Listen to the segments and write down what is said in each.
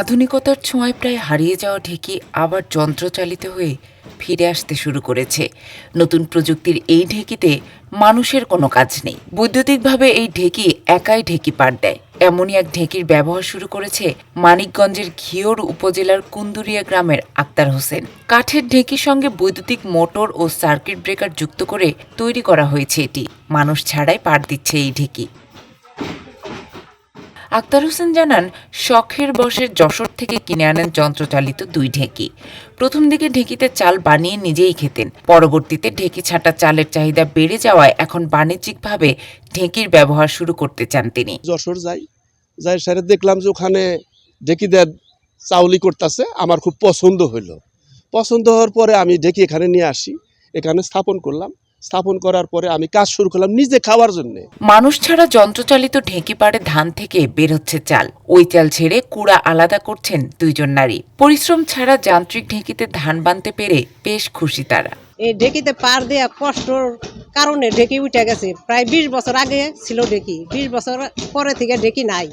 আধুনিকতার ছোঁয়ায় প্রায় হারিয়ে যাওয়া ঢেকি আবার যন্ত্রচালিত হয়ে ফিরে আসতে শুরু করেছে। নতুন প্রযুক্তির এই ঢেকিতে মানুষের কোনো কাজ নেই। বৈদ্যুতিকভাবে এই ঢেকি একাই ঢেকি পাট দেয়। এমনই এক ঢেকির ব্যবহার শুরু করেছে মানিকগঞ্জের ঘিওর উপজেলার কুন্দুরিয়া গ্রামের আক্তার হোসেন। কাঠের ঢেকির সঙ্গে বৈদ্যুতিক মোটর ও সার্কিট ব্রেকার যুক্ত করে তৈরি করা হয়েছে এটি। মানুষ ছাড়াই পাট দিচ্ছে এই ঢেকি। আক্তার হোসেন জানান, শখের বসে যশোর থেকে কিনে আনেন যন্ত্রচালিত দুই ঢেঁকি। প্রথম দিকে ঢেঁকিতে চাল বানিয়ে নিজেই খেতেন। পরবর্তীতে ঢেঁকি ছাটা চালের চাহিদা বেড়ে যাওয়ায় এখন বাণিজ্যিকভাবে ঢেঁকির ব্যবহার শুরু করতে চান তিনি। যশোর যাই যাই স্যারে দেখলাম যে ওখানে ঢেকি দেয় চাউলি করতেছে, আমার খুব পছন্দ হইল। পছন্দ হওয়ার পরে আমি ঢেকি এখানে নিয়ে আসি, এখানে স্থাপন করলাম। স্থাপন করার পরে আমি কাজ শুরু করলাম নিজে খাওয়ার জন্য। মানুষ ছাড়া যন্ত্রচালিত ঢেঁকি পাড়ে ধান থেকে বের হচ্ছে চাল। ওই চাল ছেড়ে কুড়া আলাদা করছেন দুইজন নারী। পরিশ্রম ছাড়া যান্ত্রিক ঢেঁকিতে ধান বানতে পেরে বেশ খুশি তারা। এই ঢেকিতে পার দেয়া কষ্টর কারণে ঢেকি উঠে গেছে। প্রায় বিশ বছর আগে ছিল ঢেকি। বিশ বছর পরে থেকে ঢেকি নাই।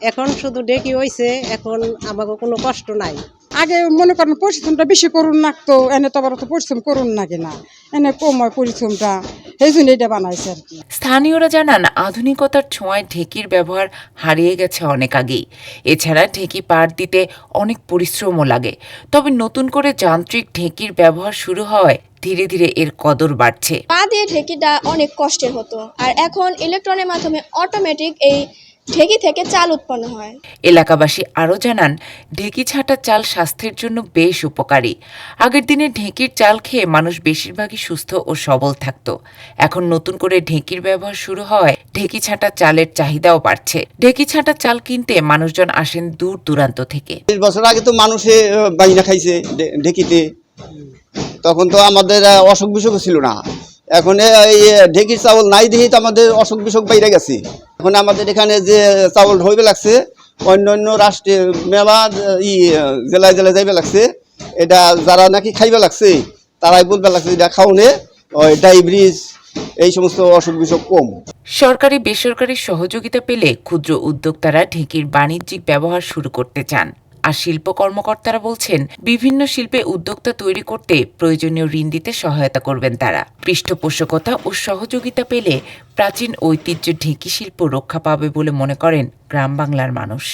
এখন শুধু ঢেকি হইছে এখন আমাকে কোনো কষ্ট নাই। আগে মনে করেন পরিশ্রমটা বেশি করুন না তো এনে তো আবার অত পরিশ্রম করুন না? কিনা এনে কম হয় পরিশ্রমটা সেই জন্য এটা বানাইছে আর কি। স্থানীয়রা জানান আধুনিকতার ছোঁয়ায় ঢেকির ব্যবহার হারিয়ে গেছে অনেক আগেই। এছাড়া ঢেকি পাড় দিতে অনেক পরিশ্রমও লাগে। তবে নতুন করে যান্ত্রিক ঢেকির ব্যবহার শুরু হওয়ায় ধীরে ধীরে এর কদর বাড়ছে। পা দিয়ে ঢেকিটা অনেক কষ্টের হতো। আর এখন ইলেকট্রনের মাধ্যমে অটোমেটিক এই ঢেকি থেকে চাল উৎপন্ন হয়। এলাকাবাসী আরও জানান ঢেকি ছাটা চাল স্বাস্থ্যের জন্য বেশ উপকারী। আগের দিনে ঢেঁকির চাল খেয়ে মানুষ বেশিরভাগই সুস্থ ও সবল থাকত। এখন নতুন করে ঢেঁকির ব্যবহার শুরু হওয়ায় ঢেকি ছাটা চালের চাহিদাও বাড়ছে। ঢেকি ছাটা চাল কিনতে মানুষজন আসেন দূর দূরান্ত থেকে। বিশ বছর আগে তো মানুষে বাইনা খাইছে ডে- ঢেকিতে। তখন তো আমাদের আহ, অসুখ বিসুখ ছিল না। এখন এই ঢেকির চাউল নাই দিয়েই তো আমাদের অসুখ বিসুখ বাইরে গেছে। এখন আমাদের এখানে যে চাউল হইবে লাগছে, অন্য অন্য রাষ্ট্রে মেলা, ই, জেলায় জেলায় যাইবে লাগছে। এটা যারা নাকি খাইবে লাগছে, তারাই বলবে লাগছে এটা খাওনে ওই ডায়াবেটিস এই সমস্ত অসুখ বিসুখ কম। সরকারি, বেসরকারি সহযোগিতা পেলে ক্ষুদ্র উদ্যোক্তারা ঢেঁকির বাণিজ্যিক ব্যবহার শুরু করতে চান। আর শিল্প কর্মকর্তারা বলছেন, বিভিন্ন শিল্পে উদ্যোক্তা তৈরি করতে প্রয়োজনীয় ঋণ দিতে সহায়তা করবেন তারা। পৃষ্ঠপোষকতা ও সহযোগিতা পেলে প্রাচীন ঐতিহ্য ঢেঁকি শিল্প রক্ষা পাবে বলে মনে করেন গ্রাম বাংলার মানুষ।